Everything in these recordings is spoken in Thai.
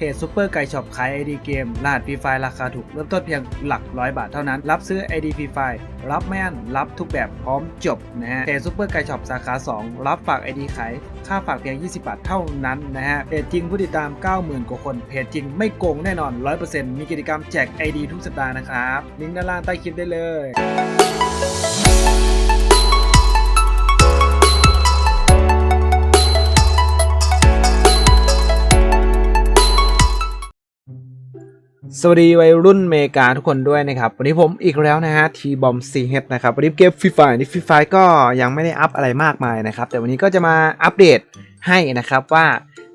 เพจซูเปอร์ไก่ช็อปขายไอดีเกมรหัสฟรีไฟราคาถูก เริ่มต้นเพียงหลักร้อยบาทเท่านั้น รับซื้อ ID ฟรีไฟรับไม่นรับทุกแบบพร้อมจบนะฮะเพจซูเปอร์ไก่ช็อปสาขา 2 รับฝาก ID ขาย ค่าฝากเพียง 20 บาทเท่านั้นนะฮะเพจจริงผู้ติดตาม 90,000 กว่าคน เพจจริงไม่โกงแน่นอน 100%มีกิจกรรมแจก ID ทุกสัปดาห์นะครับลิงก์ด้านล่างใต้คลิปได้เลย สวัสดีวัยรุ่นเมกาทุกคนด้วยนะครับ วันนี้ผมอีกแล้วนะฮะทีบอมซีเฮดนะครับ วันนี้เกมฟรีไฟนี่ฟรีไฟก็ยังไม่ได้อัพอะไรมากมายนะครับ แต่วันนี้ก็จะมาอัปเดตให้นะครับว่า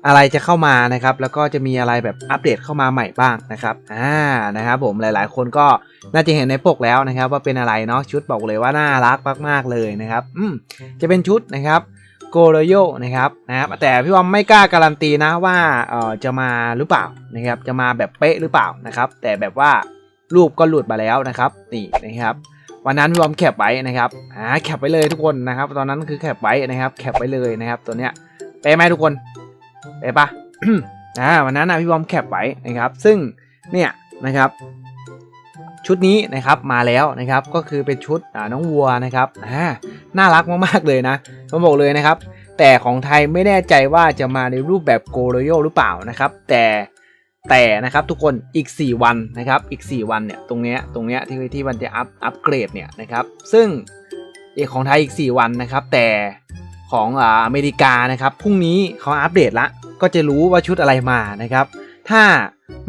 อะไรจะเข้ามานะครับ แล้วก็จะมีอะไรแบบอัปเดตเข้ามาใหม่บ้างนะครับอ่านะครับผมหลายๆ คนก็น่าจะเห็นในปกแล้วนะครับ ว่าเป็นอะไรเนาะชุดบอกเลยว่าน่ารักมากๆเลยนะครับอืมจะเป็นชุดนะครับ โกโรโยนะครับนะครับแต่พี่วอมไม่กล้าการันตีนะว่าเออจะมาหรือเปล่านะครับจะมาแบบเป๊ะหรือเปล่านะครับแต่แบบว่ารูปก็หลุดมาแล้วนะครับนี่นะครับวันนั้นพี่วอมแคปไว้นะครับอ่าแคปไว้เลยทุกคนนะครับ ตอนนั้นคือแคปไว้นะครับแคปไว้เลยนะครับ ตัวเนี้ยเป๊ะไหมทุกคนเป๊ะปะอ่าวันนั้นนะพี่วอมแคปไว้นะครับ ซึ่งเนี่ยนะครับชุดนี้นะครับมาแล้วนะครับก็คือเป็นชุดอ่าน้องวัวนะครับอ่า น่ารักมากๆเลยนะต้องบอกเลยนะครับ แต่ของไทยไม่แน่ใจว่าจะมาในรูปแบบโกโรโยหรือเปล่านะครับ แต่แต่นะครับทุกคนอีก 4 วันนะครับอีก 4 วันเนี่ยตรงเนี้ยตรงเนี้ยที่ที่มันจะอัพอัปเกรดเนี่ยนะครับซึ่งอีกของไทยอีก 4 วันนะครับ แต่ของอ่าอเมริกานะครับพรุ่งนี้เขาอัปเดตละก็จะรู้ว่าชุดอะไรมานะครับ ถ้า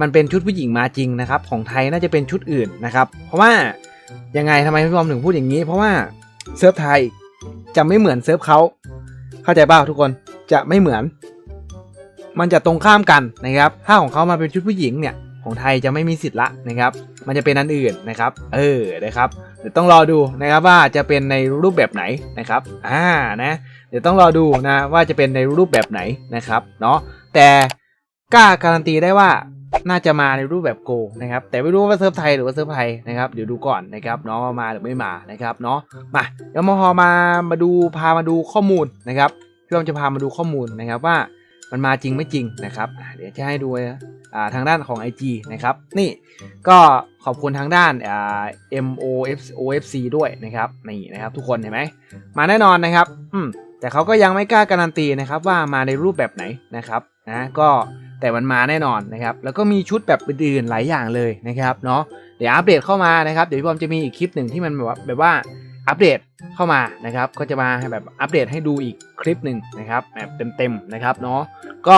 มันเป็นชุดผู้หญิงมาจริงนะครับ ของไทยน่าจะเป็นชุดอื่นนะครับ เพราะว่ายังไงทำไมพี่บอมถึงพูดอย่างนี้ เพราะว่า เซิร์ฟไทยจะไม่เหมือนเซิร์ฟเขาเข้าใจเปล่าทุกคนจะไม่เหมือน มันจะตรงข้ามกันนะครับ ถ้าของเขามาเป็นชุดผู้หญิงเนี่ยของไทยจะไม่มีสิทธิ์ละนะครับ มันจะเป็นอันอื่นนะครับ เออนะครับเดี๋ยวต้องรอดูนะครับว่าจะเป็นในรูปแบบไหนนะครับอ่านะเดี๋ยวต้องรอดูนะว่าจะเป็นในรูปแบบไหนนะครับเนาะแต่กล้าการันตีได้ว่า น่าจะมาในรูปแบบโกนะครับแต่ไม่รู้ว่าเซิร์ฟไทยหรือว่าเซิร์ฟไทยนะครับเดี๋ยวดูก่อนนะครับเนาะว่ามาหรือไม่มานะครับเนาะมาเดี๋ยวมาพอมามาดูพามาดูข้อมูลนะครับพี่อมจะพามาดูข้อมูลนะครับว่ามันมาจริงไม่จริงนะครับ เดี๋ยวจะให้ดูอ่าทางด้านของ IG นะครับ นี่ก็ขอบคุณทางด้านอ่า MOFC ด้วยนะครับนี่นะครับ ทุกคนเห็นไหมมาแน่นอนนะครับ อืมแต่เขาก็ยังไม่กล้าการันตีนะครับว่ามาในรูปแบบไหนนะครับนะก็ แต่มันมาแน่นอนนะครับแล้วก็มีชุดแบบอื่นๆหลายอย่างเลยนะครับเนาะเดี๋ยวอัปเดตเข้ามานะครับเดี๋ยวพี่บอมจะมีอีกคลิปหนึ่งที่มันแบบว่าแบบว่าอัปเดตเข้ามานะครับก็จะมาแบบอัปเดตให้ดูอีกคลิปหนึ่งนะครับแบบเต็มๆนะครับเนาะก็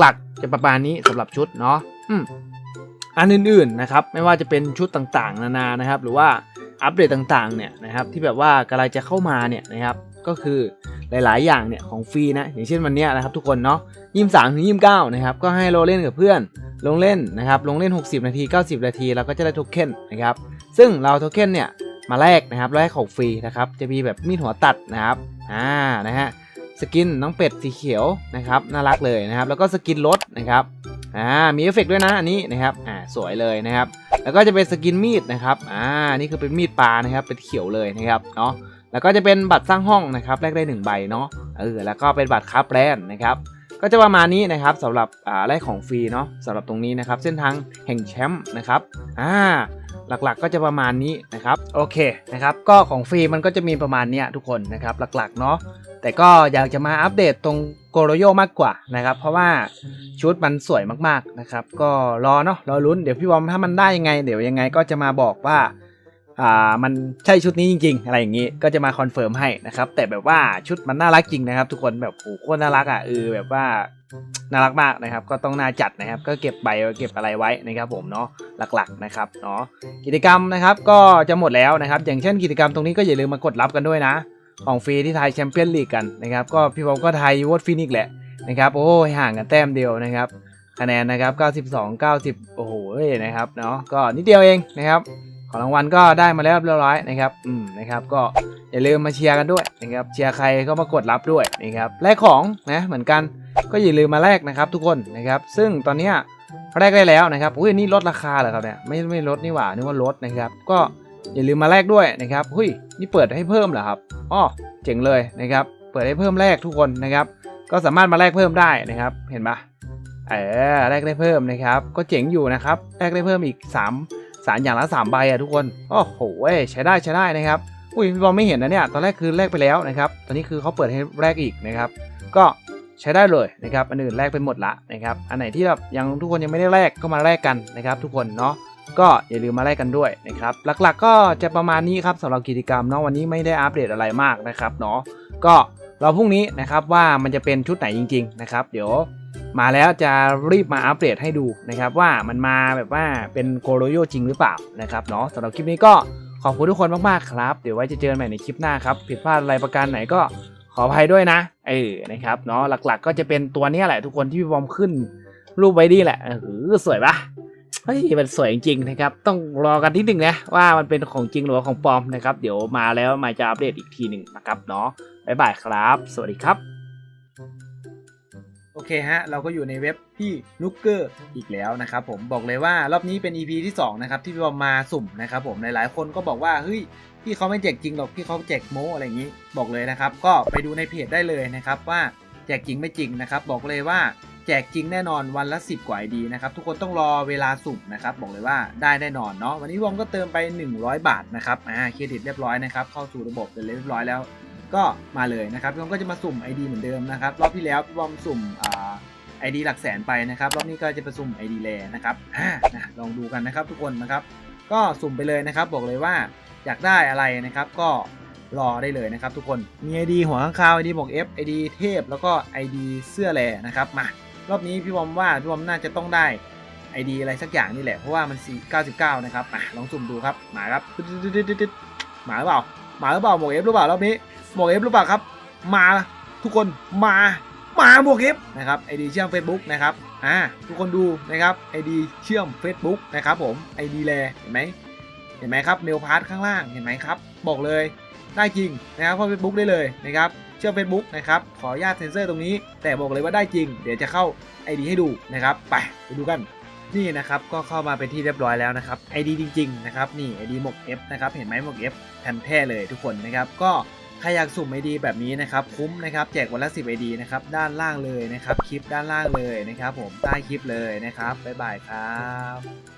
หลักๆจะประมาณนี้สำหรับชุดเนาะอืมอันอื่นๆนะครับไม่ว่าจะเป็นชุดต่างๆ นานานะครับ หรือว่าอัปเดตต่างๆเนี่ยนะครับที่แบบว่ากำลังจะเข้ามาเนี่ยนะครับก็คือ หลายๆ อย่างเนี่ยของฟรีนะอย่างเช่นวันนี้นะครับทุกคนเนาะยี่สามถึงยี่สิบเก้านะครับก็ให้เราเล่นกับเพื่อน ลงเล่นนะครับลงเล่น 60 นาที 90 นาทีเราก็จะได้โทเค็นนะครับซึ่งเราโทเค็นเนี่ยมาแลกนะครับแลกของฟรีนะครับจะมีแบบมีดหัวตัดนะครับอ่านะฮะสกินน้องเป็ดสีเขียวนะครับน่ารักเลยนะครับแล้วก็สกินรถนะครับอ่ามีเอฟเฟกต์ด้วยนะอันนี้นะครับอ่าสวยเลยนะครับ แล้วก็จะเป็นสกินมีดนะครับอ่านี่คือเป็นมีดปลานะครับเป็นเขียวเลยนะครับเนาะ แล้วก็จะเป็นบัตรสร้างห้องนะครับแลกได้1ใบเนาะเออแล้วก็เป็นบัตรค้าแบรนด์นะครับก็จะประมาณนี้นะครับสำหรับอ่าแลกของฟรีเนาะสำหรับตรงนี้นะครับเส้นทางแห่งแชมป์นะครับอ่าหลักๆก็จะประมาณนี้นะครับโอเคนะครับก็ของฟรีมันก็จะมีประมาณเนี้ยทุกคนนะครับหลักๆเนาะแต่ก็อยากจะมาอัปเดตตรงโกโรโยมากกว่านะครับเพราะว่าชุดมันสวยมากๆนะครับก็รอเนาะรอลุ้นเดี๋ยวพี่บอมถ้ามันได้ยังไง เดี๋ยวยังไงก็จะมาบอกว่า อ่ามันใช่ชุดนี้จริง ๆ อะไรอย่างนี้ก็จะมาคอนเฟิร์มให้นะครับแต่แบบว่าชุดมันน่ารักจริงนะครับ ทุกคนแบบโอ้โคตรน่ารักอะเออแบบว่าน่ารักมากนะครับ ก็ต้องน่าจัดนะครับ ก็เก็บใบเก็บอะไรไว้นะครับผมเนาะหลักๆนะครับเนาะกิจกรรมนะครับก็จะหมดแล้วนะครับ อย่างเช่นกิจกรรมตรงนี้ก็อย่าลืมมากดรับกันด้วยนะ ของฟรีที่ไทยแชมเปี้ยนลีกกันนะครับ ก็พี่บอมก็ไทยวอดฟินิกแหละนะครับโอ้ยห่างกันแต้มเดียวนะครับคะแนนนะครับ92 90 โอ้โหนะครับเนาะก็นิดเดียวเองนะครับ ของรางวัลก็ได้มาแล้วเรียบร้อยนะครับ อืมนะครับ ก็อย่าลืมมาเชียร์กันด้วยนะครับ เชียร์ใครก็มากดรับด้วยนะครับ แลกของนะเหมือนกัน ก็อย่าลืมมาแลกนะครับทุกคนนะครับ ซึ่งตอนเนี้ยแลกได้แล้วนะครับ อุ้ยนี่ลดราคาเหรอครับเนี่ย ไม่ไม่ลดนี่หว่า นึกว่าลดนะครับ ก็อย่าลืมมาแลกด้วยนะครับ หุ้ย นี่เปิดให้เพิ่มเหรอครับอ๋อเจ๋งเลยนะครับ เปิดให้เพิ่มแลกทุกคนนะครับ ก็สามารถมาแลกเพิ่มได้นะครับ เห็นปะเออแลกได้เพิ่มนะครับ ก็เจ๋งอยู่นะครับ แลกได้เพิ่มอีก 3 สารอย่างละ3ใบอะทุกคนโอ้โหเว้ยใช้ได้ใช้ได้นะครับอุ้ยพี่บอลไม่เห็นนะเนี่ยตอนแรกคือแลกไปแล้วนะครับตอนนี้คือเขาเปิดให้แลกอีกนะครับ ก็ใช้ได้เลยนะครับอันอื่นแลกไปหมดละนะครับ อันไหนที่แบบยังทุกคนยังไม่ได้แลกก็มาแลกกันนะครับ ทุกคนเนาะก็อย่าลืมมาแลกกันด้วยนะครับ หลักๆก็จะประมาณนี้ครับสำหรับกิจกรรมเนาะวันนี้ไม่ได้อัปเดตอะไรมากนะครับเนาะก็เราพรุ่งนี้นะครับว่ามันจะเป็นชุดไหนจริง ๆ นะครับ เดี๋ยว มาแล้วจะรีบมาอัปเดตให้ดูนะครับว่ามันมาแบบว่าเป็นโกโรโยจริงหรือเปล่านะครับเนาะสำหรับคลิปนี้ก็ขอบคุณทุกคนมากๆครับ เดี๋ยวไว้จะเจอกันใหม่ในคลิปหน้าครับ ผิดพลาดอะไรประการไหนก็ขออภัยด้วยนะ เออ นะครับเนาะหลักๆ ก็จะเป็นตัวนี้แหละทุกคนที่พี่บอมขึ้น รูปไว้ดีแหละเออสวยปะเฮ้ยมันสวยจริงๆนะครับ ต้องรอกันนิดนึงนะว่ามันเป็นของจริงหรือว่าของปลอมนะครับ เดี๋ยวมาแล้วมาจะอัปเดตอีกทีหนึ่งนะครับเนาะบ๊ายบายครับ สวัสดีครับ โอเคฮะ เราก็อยู่ในเว็บพี่นุกเกอร์อีกแล้วนะครับผมบอกเลยว่ารอบนี้เป็น EP ที่2นะครับที่พี่บอมมาสุ่มนะครับผมหลายๆคนก็บอกว่าเฮ้ยพี่เขาไม่แจกจริงหรอกพี่เขาแจกโม้อะไรอย่างนี้ บอกเลยนะครับ ก็ไปดูในเพจได้เลยนะครับว่าแจกจริงไม่จริงนะครับ บอกเลยว่าแจกจริงแน่นอนวันละ 10 กว่าไอดีนะครับ ทุกคนต้องรอเวลาสุ่มนะครับ บอกเลยว่าได้แน่นอนเนาะวันนี้วอมก็เติมไป 100 บาทนะครับอ่าเครดิตเรียบร้อยนะครับ เข้าสู่ระบบเป็นเรียบร้อยแล้ว ก็มาเลยนะครับพี่บอมก็จะมาสุ่ม ID เหมือนเดิมนะครับรอบที่แล้วพี่บอมสุ่มไอ่า ID หลักแสนไปนะครับรอบนี้ก็จะไปสุ่ม ID แลนะครับนะลองดูกันนะครับทุกคนนะครับ ก็สุ่มไปเลยนะครับ บอกเลยว่าอยากได้อะไรนะครับก็รอได้เลยนะครับทุกคนมี ID หัวข้างคาว ID บอก F ID เทพแล้วก็ ID เสื้อแลนะครับมารอบนี้พี่บอมว่าพี่บอมน่าจะต้องได้ ID อะไรสักอย่างนี่แหละเพราะว่ามัน4 99นะครับอะลองสุ่มดูครับมาครับตึ๊ดๆๆๆมาหรือเปล่ามาหรือเปล่าหมวก F หรือเปล่ารอบนี้ หมวก F หรือเปล่าครับ มาทุกคนมามาบวกเอฟนะครับไอดีเชื่อม Facebook นะครับอ่าทุกคนดูนะครับไอดีเชื่อม Facebook นะครับผมไอดีแลเห็นไหมเห็นไหมครับเมลพาร์ทข้างล่างเห็นไหมครับ บอกเลยได้จริงนะครับเข้า Facebook ได้เลยนะครับเชื่อม Facebook นะครับขออนุญาตเซ็นเซอร์ตรงนี้ แต่บอกเลยว่าได้จริง เดี๋ยวจะเข้า ID ให้ดูนะครับไปไปดูกันนี่นะครับก็เข้ามาเป็นที่เรียบร้อยแล้วนะครับ ID จริงๆนะครับนี่ ID หมวก F นะครับเห็นไหมหมวก F แทนแท้เลยทุกคนนะครับก็ ใครอยากสุ่มไอดีแบบนี้นะครับคุ้มนะครับแจกวันละ10 ID นะครับด้านล่างเลยนะครับคลิปด้านล่างเลยนะครับ ผมใต้คลิปเลยนะครับบ๊ายบายครับ